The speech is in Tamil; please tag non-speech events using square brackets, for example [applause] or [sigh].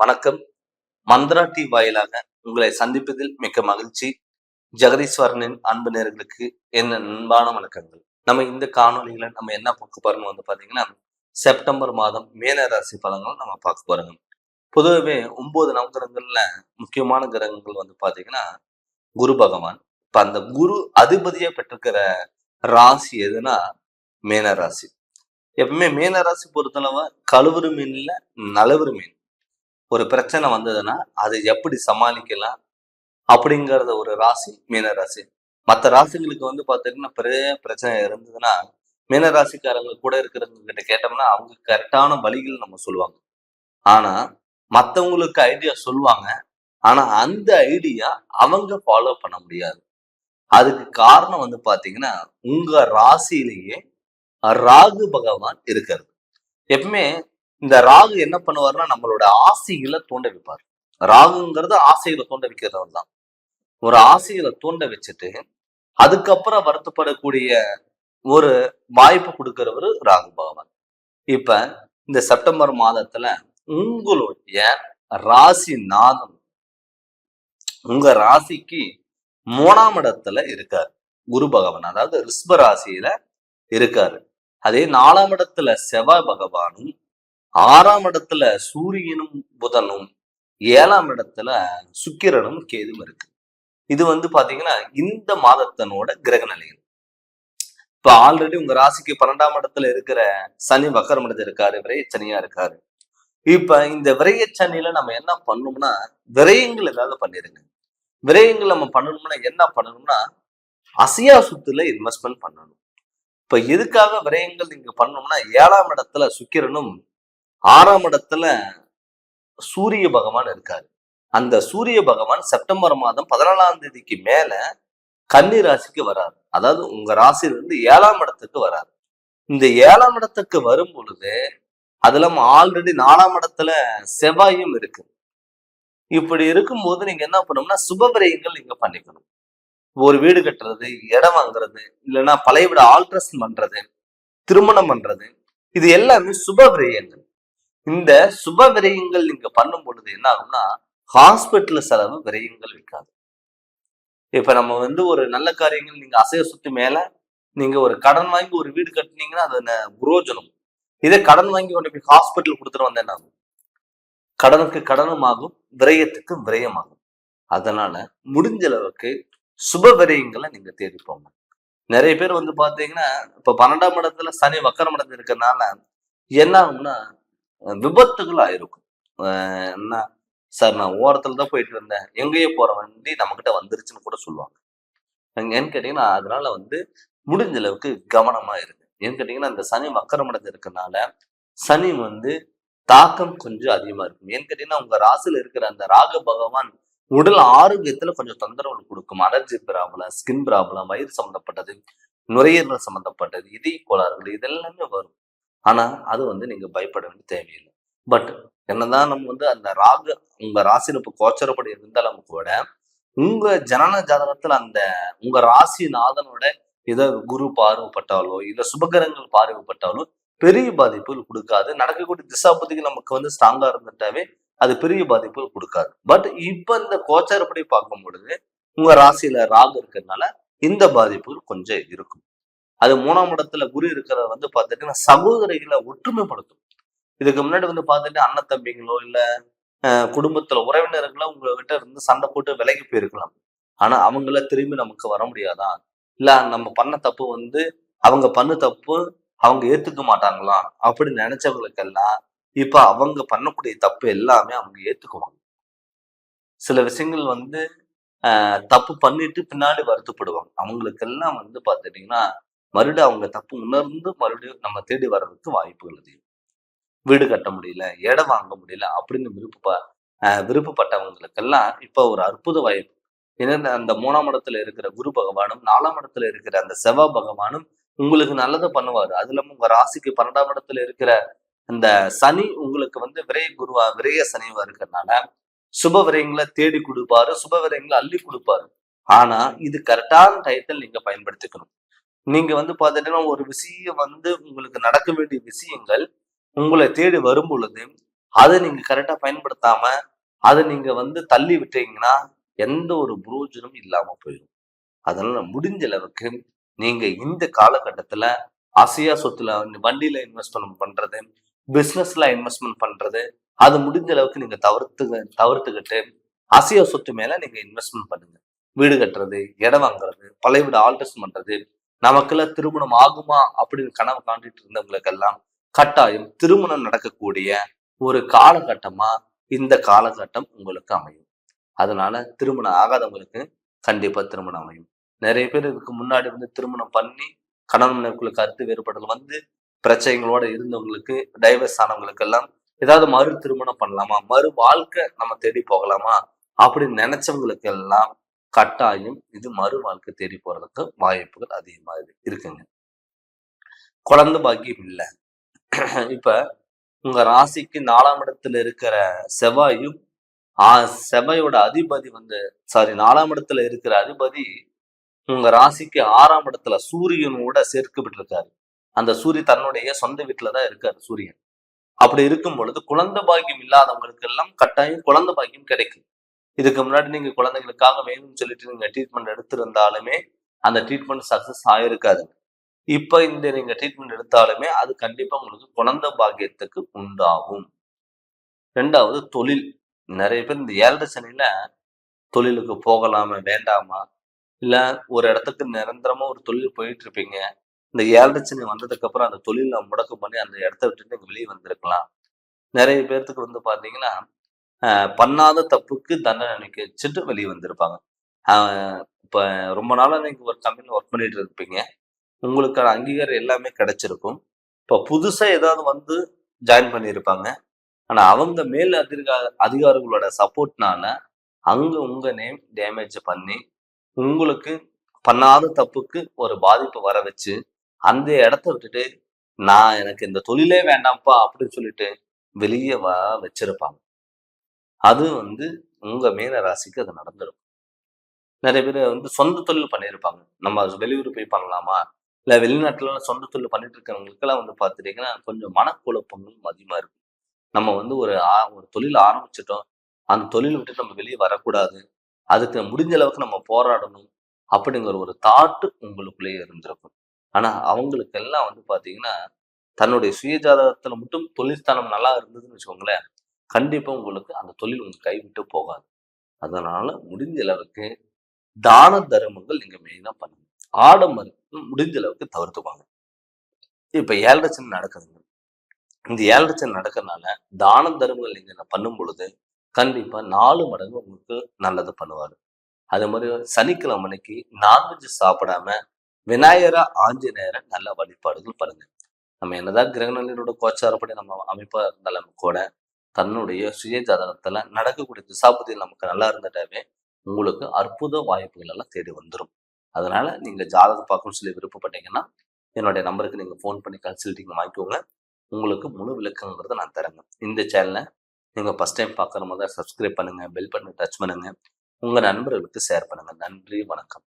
வணக்கம். மந்த்ரா டி வாயிலாக உங்களை சந்திப்பதில் மிக்க மகிழ்ச்சி. ஜெகதீஸ்வரனின் அன்பு நேர்களுக்கு என்ன அன்பான வணக்கங்கள். நம்ம இந்த காணொலியில நம்ம என்ன பார்க்க போறோம் வந்து பாத்தீங்கன்னா செப்டம்பர் மாதம் மீன ராசி பலங்கள் நம்ம பார்க்க போறோங்க. பொதுவாகவே ஒன்பது நவகிரகங்கள்ல முக்கியமான கிரகங்கள் வந்து பாத்தீங்கன்னா குரு பகவான். இப்ப அந்த குரு அதிபதியா பெற்றிருக்கிற ராசி எதுனா மேன ராசி. எப்பவுமே மீன ராசி பொறுத்தளவு கழுவுறு மீன்ல நலவுறு மீன் ஒரு பிரச்சனை வந்ததுன்னா அதை எப்படி சமாளிக்கலாம் அப்படிங்கறத ஒரு ராசி மீன ராசி. மற்ற ராசிகளுக்கு வந்து பார்த்தீங்கன்னா பெரிய பிரச்சனை இருந்ததுன்னா மீன ராசிக்காரங்க கூட இருக்கிறவங்க கிட்ட கேட்டோம்னா அவங்க கரெக்டான வழிகள் நம்ம சொல்லுவாங்க. ஆனா மற்றவங்களுக்கு ஐடியா சொல்லுவாங்க. ஆனா அந்த ஐடியா அவங்க ஃபாலோ பண்ண முடியாது. அதுக்கு காரணம் வந்து பாத்தீங்கன்னா உங்க ராசியிலேயே ராகு பகவான் இருக்கிறது. எப்பவுமே இந்த ராகு என்ன பண்ணுவாருன்னா நம்மளோட ஆசைகளை தூண்ட வைப்பார். ராகுங்கிறது ஆசைகளை தூண்ட வைக்கிறவர் தான். ஒரு ஆசைகளை தூண்ட வச்சுட்டு அதுக்கப்புறம் வருத்தப்படக்கூடிய ஒரு வாய்ப்பு கொடுக்கிறவர் ராகு பகவான். இப்ப இந்த செப்டம்பர் மாதத்துல உங்களுடைய ராசி நாதம் உங்க ராசிக்கு மூணாம் இடத்துல இருக்காரு. குரு பகவான் அதாவது ரிஷ்ப ராசியில இருக்காரு. அதே நாலாம் இடத்துல செவ்வாய் பகவானும் ஆறாம் இடத்துல சூரியனும் புதனும் ஏழாம் இடத்துல சுக்கிரனும் கேதும் இருக்கு. இது வந்து பாத்தீங்கன்னா இந்த மாதத்தனோட கிரக நிலைகள். இப்ப ஆல்ரெடி உங்க ராசிக்கு பன்னெண்டாம் இடத்துல இருக்கிற சனி வக்கரம் இடத்துல இருக்காரு விரையச்சனியா இருக்காரு. இப்ப இந்த விரையச்சனியில நம்ம என்ன பண்ணோம்னா விரயங்கள் ஏதாவது பண்ணிருங்க. விரயங்கள் நம்ம பண்ணணும்னா என்ன பண்ணணும்னா அசையா சொத்துல இன்வெஸ்ட்மெண்ட் பண்ணணும். இப்ப எதுக்காக விரயங்கள் நீங்க பண்ணணும்னா ஏழாம் இடத்துல சுக்கிரனும் ஆறாம் இடத்துல சூரிய பகவான் இருக்காரு. அந்த சூரிய பகவான் செப்டம்பர் மாதம் பதினாலாம் தேதிக்கு மேல கன்னி ராசிக்கு வராரு. அதாவது உங்க ராசியிலிருந்து ஏழாம் இடத்துக்கு வராரு. இந்த ஏழாம் இடத்துக்கு வரும் பொழுது அதுல ஆல்ரெடி நாலாம் இடத்துல செவ்வாயும் இருக்கு. இப்படி இருக்கும்போது நீங்க என்ன பண்ணணும்னா சுபவிரயங்கள் நீங்க பண்ணிக்கணும். ஒரு வீடு கட்டுறது இடம் வாங்குறது இல்லைன்னா பழைய வீடு ஆல்ட்ரஸ் பண்றது திருமணம் பண்றது இது எல்லாமே சுப விரயங்கள் இந்த சுப விரயங்கள் நீங்க பண்ணும் பொழுது என்ன ஆகும்னா ஹாஸ்பிட்டல் செலவு விரயங்கள் இருக்காது. இப்ப நம்ம வந்து ஒரு நல்ல காரியங்கள் நீங்க அசைய சுத்தி மேல நீங்க ஒரு கடன் வாங்கி ஒரு வீடு கட்டினீங்கன்னா அது புரோஜனம். இதே கடன் வாங்கி கொண்டு போய் ஹாஸ்பிட்டல் கொடுத்துட்டு வந்தா என்ன ஆகும்? கடனுக்கு கடனும் ஆகும் விரயத்துக்கு விரயமாகும் அதனால முடிஞ்ச அளவுக்கு சுப விரயங்களை நீங்க தேடி போங்க. நிறைய பேர் வந்து பாத்தீங்கன்னா இப்ப பன்னெண்டாம் இடத்துல சனி வக்கரம் இடத்துல இருக்கறனால என்ன ஆகும்னா விபத்துகள் ஆயிருக்கும் என்ன? சார் நான் ஓரத்துல தான் போயிட்டு இருந்தேன். எங்கேயோ போற வண்டி நம்மக்கிட்ட வந்துருச்சுன்னு கூட சொல்லுவாங்க. ஏன்னு கேட்டீங்கன்னா அதனால வந்து முடிஞ்ச அளவுக்கு கவனமா இருக்கு ஏன்னு கேட்டீங்கன்னா இந்த சனி வக்கரம் அடைஞ்சு சனி வந்து தாக்கம் கொஞ்சம் அதிகமா இருக்கும். ஏன்னு கேட்டீங்கன்னா உங்க ராசியில இருக்கிற அந்த ராக பகவான் உடல் ஆரோக்கியத்துல கொஞ்சம் தொந்தரவு கொடுக்கும். அலர்ஜி ப்ராப்ளம் ஸ்கின் ப்ராப்ளம் வயிறு சம்மந்தப்பட்டது நுரையீரல் சம்மந்தப்பட்டது இதய கோளாறுகள் இதெல்லாமே வரும். ஆனா அது வந்து நீங்க பயப்பட வேண்டிய தேவையில்லை. பட் என்னதான் நம்ம வந்து அந்த ராக உங்க ராசியில் இப்போ கோச்சரப்படி இருந்தாலும் கூட உங்க ஜனன ஜாதகத்துல அந்த உங்க ராசி நாதனோட ஏதோ குரு பார்வைப்பட்டாலோ இல்ல சுபகரங்கள் பார்வைப்பட்டாலோ பெரிய பாதிப்புகள் கொடுக்காது. நடக்கக்கூடிய திசாபதிக்கு நமக்கு வந்து ஸ்ட்ராங்கா இருந்துட்டாவே அது பெரிய பாதிப்புகள் கொடுக்காது. பட் இப்ப இந்த கோச்சாரப்படி பார்க்கும் பொழுது உங்க ராசியில ராகு இருக்கிறதுனால இந்த பாதிப்புகள் கொஞ்சம் இருக்கும். அது மூணாம் இடத்துல குரு இருக்கிறத வந்து பார்த்துட்டு சகோதரிகளை ஒற்றுமைப்படுத்தும். இதுக்கு முன்னாடி வந்து பார்த்துட்டு அண்ணன் தம்பிங்களோ இல்லை குடும்பத்துல உறவினர்களோ உங்ககிட்ட இருந்து சண்டை போட்டு விலகி போயிருக்கலாம். ஆனா அவங்கள திரும்பி நமக்கு வர முடியாதா? இல்ல நம்ம பண்ண தப்பு வந்து அவங்க பண்ண தப்பு அவங்க ஏத்துக்க மாட்டாங்களாம் அப்படி நினைச்சவங்களுக்கெல்லாம் இப்ப அவங்க பண்ணக்கூடிய தப்பு எல்லாமே அவங்க ஏத்துக்குவாங்க. சில விஷயங்கள் வந்து ஆஹ், தப்பு பண்ணிட்டு பின்னாடி வருத்தப்படுவாங்க. அவங்களுக்கெல்லாம் வந்து பாத்துட்டீங்கன்னா மறுபடியும் அவங்க தப்பு உணர்ந்து மறுபடியும் நம்ம தேடி வர்றதுக்கு வாய்ப்புகள் அதிகம் வீடு கட்ட முடியல இடம் வாங்க முடியல அப்படின்னு விருப்ப விருப்பப்பட்டவங்களுக்கெல்லாம் இப்ப ஒரு அற்புத வாய்ப்பு. ஏன்னா அந்த மூணாம் இடத்துல இருக்கிற குரு பகவானும் நாலாம் இடத்துல இருக்கிற அந்த செவ்வாய் பகவானும் உங்களுக்கு நல்லதை பண்ணுவாரு. அது இல்லாம உங்க ராசிக்கு பன்னெண்டாம் இடத்துல இருக்கிற அந்த சனி உங்களுக்கு வந்து விரைய குருவா விரைய சனிவா இருக்கிறதுனால சுப விரயங்களை தேடி கொடுப்பாரு சுப விரயங்களை அள்ளி கொடுப்பாரு. ஆனா இது கரெக்டான டயத்தில் நீங்க பயன்படுத்திக்கணும். நீங்க வந்து பார்த்துட்டீங்கன்னா ஒரு விஷயம் வந்து உங்களுக்கு நடக்க வேண்டிய விஷயங்கள் உங்களை தேடி வரும் பொழுது அதை நீங்க கரெக்டா பயன்படுத்தாம அதை நீங்க வந்து தள்ளி விட்டீங்கன்னா எந்த ஒரு புரோஜனமும் இல்லாம போயிடும். அதனால முடிஞ்ச அளவுக்கு நீங்க இந்த காலகட்டத்துல அசையா சொத்துல வண்டியில இன்வெஸ்ட்மெண்ட் பண்றது பிசினஸ்ல இன்வெஸ்ட்மெண்ட் பண்றது அது முடிஞ்ச அளவுக்கு நீங்க தவிர்த்து தவிர்த்துக்கிட்டு அசையா சொத்து மேல நீங்க இன்வெஸ்ட்மெண்ட் பண்ணுங்க. வீடு கட்டுறது இடம் வாங்குறது பழைய வீடு ஆல்டர்ஸ் பண்றது நமக்கெல்லாம் திருமணம் ஆகுமா அப்படின்னு கனவு காண்டிட்டு இருந்தவங்களுக்கெல்லாம் கட்டாயம் திருமணம் நடக்கக்கூடிய ஒரு காலகட்டமா இந்த காலகட்டம் உங்களுக்கு அமையும். அதனால திருமணம் ஆகாதவங்களுக்கு கண்டிப்பா திருமணம் அமையும். நிறைய பேர் இதுக்கு முன்னாடி வந்து திருமணம் பண்ணி கணவன் மனைவிக்குள்ள கருத்து வேறுபாடுகள் வந்து பிரச்சனைகளோட இருந்தவங்களுக்கு டைவர்ஸ் ஆனவங்களுக்கு எல்லாம் ஏதாவது மறு திருமணம் பண்ணலாமா? மறு வாழ்க்கை நம்ம தேடி போகலாமா? அப்படின்னு நினைச்சவங்களுக்கு எல்லாம் கட்டாயம் இது மறு வாழ்க்கை தேடி போறதுக்கு வாய்ப்புகள் அதிகமா இருக்குங்க. குழந்தை பாக்கியம் இல்லை. [clears throat] இப்ப உங்க ராசிக்கு நாலாம் இடத்துல இருக்கிற செவ்வாயும் ஆ- செவ்வாயோட அதிபதி வந்து சாரி நாலாம் இடத்துல இருக்கிற அதிபதி உங்க ராசிக்கு ஆறாம் இடத்துல சூரியனோட சேர்க்கப்பட்டிருக்காரு அந்த சூரிய தன்னுடைய சொந்த வீட்டுல தான் இருக்காரு சூரியன். அப்படி இருக்கும் பொழுது குழந்தை பாக்கியம் இல்லாதவங்களுக்கு எல்லாம் கட்டாயம் குழந்தை பாக்கியம் கிடைக்கும். இதுக்கு முன்னாடி நீங்க குழந்தைகளுக்காக வேணும்னு சொல்லிட்டு நீங்க ட்ரீட்மெண்ட் எடுத்திருந்தாலுமே அந்த ட்ரீட்மெண்ட் சக்சஸ் ஆயிருக்காது. இப்ப இந்த நீங்க ட்ரீட்மெண்ட் எடுத்தாலுமே அது கண்டிப்பா உங்களுக்கு குழந்தை பாக்கியத்துக்கு உண்டாகும். ரெண்டாவது தொழில். நிறைய பேர் இந்த ஏழரை சனியில தொழிலுக்கு போகலாமா வேண்டாமா? இல்ல ஒரு இடத்துக்கு நிரந்தரமா ஒரு தொழில் போயிட்டு இருப்பீங்க இந்த ஏழரை சனி வந்ததுக்கு அப்புறம் அந்த தொழில முடக்கம் பண்ணி அந்த இடத்த விட்டுட்டு நீங்க வெளியே வந்திருக்கலாம். நிறைய பேர்த்துக்கு வந்து பாத்தீங்கன்னா பண்ணாத தப்புக்கு தண்டனை அளிக்க வச்சுட்டு வெளியே வந்திருப்பாங்க. இப்போ ரொம்ப நாளாக நீங்கள் ஒரு கம்பெனியில் ஒர்க் பண்ணிட்டு இருப்பீங்க. உங்களுக்கான அங்கீகாரம் எல்லாமே கிடைச்சிருக்கும். இப்போ புதுசாக ஏதாவது வந்து ஜாயின் பண்ணியிருப்பாங்க ஆனால் அவங்க மேல் அதிகார அதிகாரிகளோட சப்போர்ட்னால அங்கே உங்கள் நேம் டேமேஜ் பண்ணி உங்களுக்கு பண்ணாத தப்புக்கு ஒரு பாதிப்பு வர வச்சு அந்த இடத்த விட்டுட்டு நான் எனக்கு இந்த தொழிலே வேண்டாம்ப்பா அப்படின்னு சொல்லிட்டு வெளியே வ வச்சிருப்பாங்க. அது வந்து உங்க மேன ராசிக்கு அது நடந்துடும் நிறைய பேர் வந்து சொந்த தொழில் பண்ணியிருப்பாங்க நம்ம வெளியூர் போய் பண்ணலாமா? இல்ல வெளிநாட்டுல சொந்த தொழில் பண்ணிட்டு இருக்கிறவங்களுக்கெல்லாம் வந்து பார்த்துட்டீங்கன்னா கொஞ்சம் மனக்குழப்பங்களும் அதிகமா இருக்கும். நம்ம வந்து ஒரு ஆ- ஒரு தொழில் ஆரம்பிச்சிட்டோம். அந்த தொழில் விட்டு நம்ம வெளியே வரக்கூடாது. அதுக்கு முடிஞ்ச அளவுக்கு நம்ம போராடணும். அப்படிங்கிற ஒரு தாட்டு உங்களுக்குள்ளேயே இருந்திருக்கும். ஆனா அவங்களுக்கெல்லாம் வந்து பாத்தீங்கன்னா தன்னுடைய சுயஜாதகத்துல மட்டும் தொழில் ஸ்தானம் நல்லா இருந்ததுன்னு வச்சுக்கோங்களேன் கண்டிப்பாக உங்களுக்கு அந்த தொழில் உங்களுக்கு கைவிட்டு போகாது. அதனால முடிஞ்ச அளவுக்கு தான தர்மங்கள் நீங்கள் மெயினாக பண்ணுங்க ஆடம்பரம் முடிஞ்ச அளவுக்கு தவிர்த்துப்பாங்க இப்போ ஏழரை நடக்குதுங்க. இந்த ஏழரை சனி நடக்கிறதுனால தான தர்மங்கள் நீங்கள் பண்ணும் பொழுது கண்டிப்பாக நாலு மடங்கு உங்களுக்கு நல்லது பண்ணுவார். அதே மாதிரி சனிக்கிழமை அன்னைக்கு நான்வெஜ் சாப்பிடாம விநாயகரா ஆஞ்சநேயரை நல்ல வழிபாடுகள் பண்ணுங்க. நம்ம என்னதான் கிரகணங்களோட கோச்சாரப்படி நம்ம அமைப்பா இருந்தாலும் கூட தன்னுடைய சுய ஜாதகத்துல நடக்கக்கூடிய திசாபதியில் நமக்கு நல்லா இருந்துட்டாவே உங்களுக்கு அற்புத வாய்ப்புகள் எல்லாம் தேடி வந்துடும் அதனால நீங்க ஜாதகம் பார்க்கணும்னு சொல்லி விருப்பப்பட்டீங்கன்னா என்னுடைய நம்பருக்கு நீங்க ஃபோன் பண்ணி கன்சல்டிங் வாங்கிக்கோங்க உங்களுக்கு முழு விளக்கங்கிறத நான் தரேங்க. இந்த சேனலை நீங்க ஃபர்ஸ்ட் டைம் பார்க்குற மாதிரி சப்ஸ்கிரைப் பண்ணுங்க பெல் பட்டனை டச் பண்ணுங்க. உங்க நண்பர்களுக்கு ஷேர் பண்ணுங்க. நன்றி வணக்கம்.